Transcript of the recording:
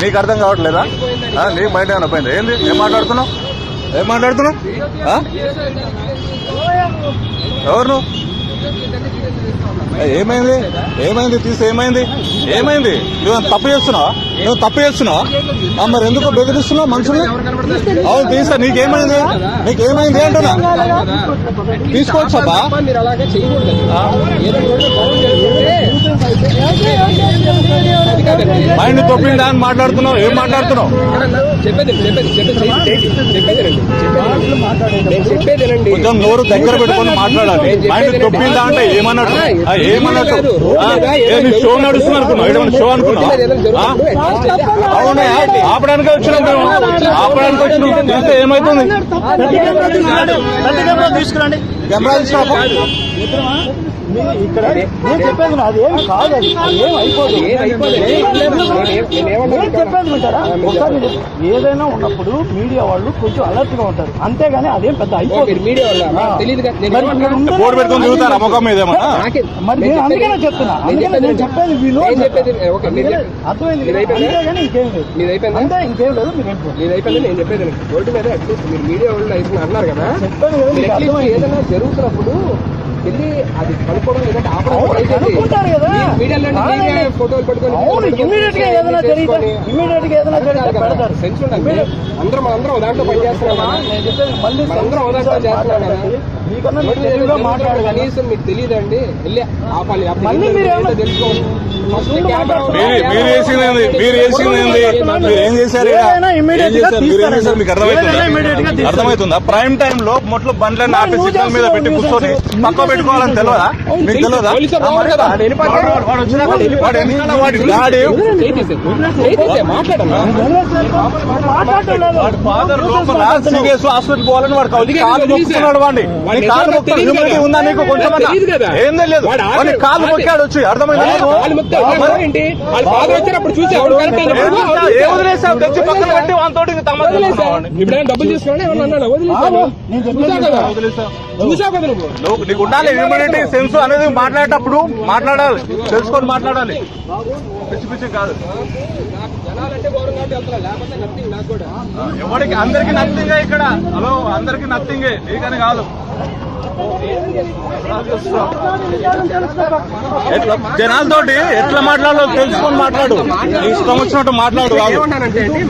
నీకు అర్థం కావట్లేదా? నీకు మైండ్ ఏమైనా పోయింది? ఏంది? ఏం మాట్లాడుతున్నావు? ఏం మాట్లాడుతున్నావు? ఎవరు నువ్వు? ఏమైంది? ఏమైంది? తీసి ఏమైంది? ఏమైంది? నువ్వు తప్పు చేస్తున్నావా? నువ్వు తప్పు చేస్తున్నావా? మరి ఎందుకు బెదిరిస్తున్నావు మనుషుల్ని? అవును తీసా. నీకేమైంది? నీకేమైంది అంటున్నా. తీసుకోవచ్చబ్బా మీరు అది. మైండ్ తొప్పిందా అని మాట్లాడుతున్నావు? ఏం మాట్లాడుతున్నావు? ఎక్కడన్నా? చెప్పేది చెప్పేది చెప్పేది చెప్పేది చెప్పేదేనండి చెప్పేది నేను చెప్పేదేనండి కొంచెం నోరు దగ్గర పెట్టుకొని మాట్లాడాలి. మైండ్ తొప్పిందా అంటే ఏమన్నట్టు? ఆ, ఏమన్నట్టు? షో నడుస్తుంది అనుకున్నావు? ఏదైనా షో అనుకున్నావు? అవునే ఆపడానికి వచ్చినాం మేము. ఆపడానికి వచ్చినాం. చూస్తే ఏమైతుంది? తీసుకురండి. కెమెరా తీసుకురా ఇక్కడ నేను చెప్పేది అది ఏం కాదు. అది ఏం అయిపోదు. నేను- చెప్పేది వింటారా? ఒకసారి ఏదైనా ఉన్నప్పుడు మీడియా వాళ్ళు కొంచెం అలర్ట్గా ఉంటారు. అంతేగాని అదేం పెద్ద మీరు మీడియా వల్ల ఆ. తెలియదు కదా. నేను మరి నేను అందుకనే చెప్పేది- చెప్తున్నా. నేను అందుకనే నేను చెప్పేది చెప్ప- అర్థమైంది? అంతేగాని ఇంకేం లేదు? అంతే ఇంకేం లేదు మీరు నేను చెప్పేది రోడ్డు మీద అట్లీస్ట్ మీరు మీడియా వాళ్ళు అన్నారు కదా? చెప్పాను కదా ఏదైనా జరుగుతున్నప్పుడు వెళ్ళి అది కనుక్కోవడం లేదంటే ఆపడం అవును, ట్రై చేయండి. కనుక్కుంటారు కదా. మీ- మీడియాలో అవునండి. మీడియా ఫోటోలు పెట్టుకొని అవును ఇమీడియట్గా ఏదైనా జరిగితే ఇమీడియట్గా ఏదైనా జరిగితే పెడతారు. సెన్స్ ఉండాలి అందరం అందరం దాంట్లో మళ్ళీ చేస్తున్నాం. మీకన్నా మాట్లాడగలను. కనీసం మీకు తెలియదండి. వెళ్ళి ఆపాలి మళ్ళీ మీరు ఏమన్నా- మీరు మీరు? మీరు ఏం చేశారు? మీకు అర్థమవుతుందా ప్రైమ్ టైం లో మొట్లు బండ్లను ఆపి సిగ్నల్ మీద పెట్టి కూర్చొని పక్క పెట్టుకోవాలని తెలియదా మీకు. తెలియదా. వాడు ఫాదర్ లోపల హాస్పిటల్ పోవాలని వాడు కాలు మొక్కుతున్నాడు వాడిని. కాలు. ఉందా నీకు? కొంచెం. ఏం తెలియదు వాడు కాలు మొక్కాడు వచ్చి అర్థమైందా ఏంటి? వాళ్ళ ఫాదర్ వచ్చినప్పుడు చూసి ఎవరు కరెక్ట్. ఇప్పుడు ఏమైనా డబ్బులు తీసుకున్నా ఏమన్నా అన్నాడా? వదిలేసాను కదా? కదా నువ్వు? నీకు ఉండాలి సెన్స్ అనేది మాట్లాడేటప్పుడు మాట్లాడాలి తెలుసుకొని మాట్లాడాలి. పిచ్చి పిచ్చి కాదు. ఎవరికి? అందరికి నథింగే ఇక్కడ. హలో అందరికి నథింగే నీకని కాదు. ఎట్లా? జనాలతోటి ఎట్లా మాట్లాడాలో తెలుసుకొని మాట్లాడు. ఇష్టం వచ్చినట్టు మాట్లాడు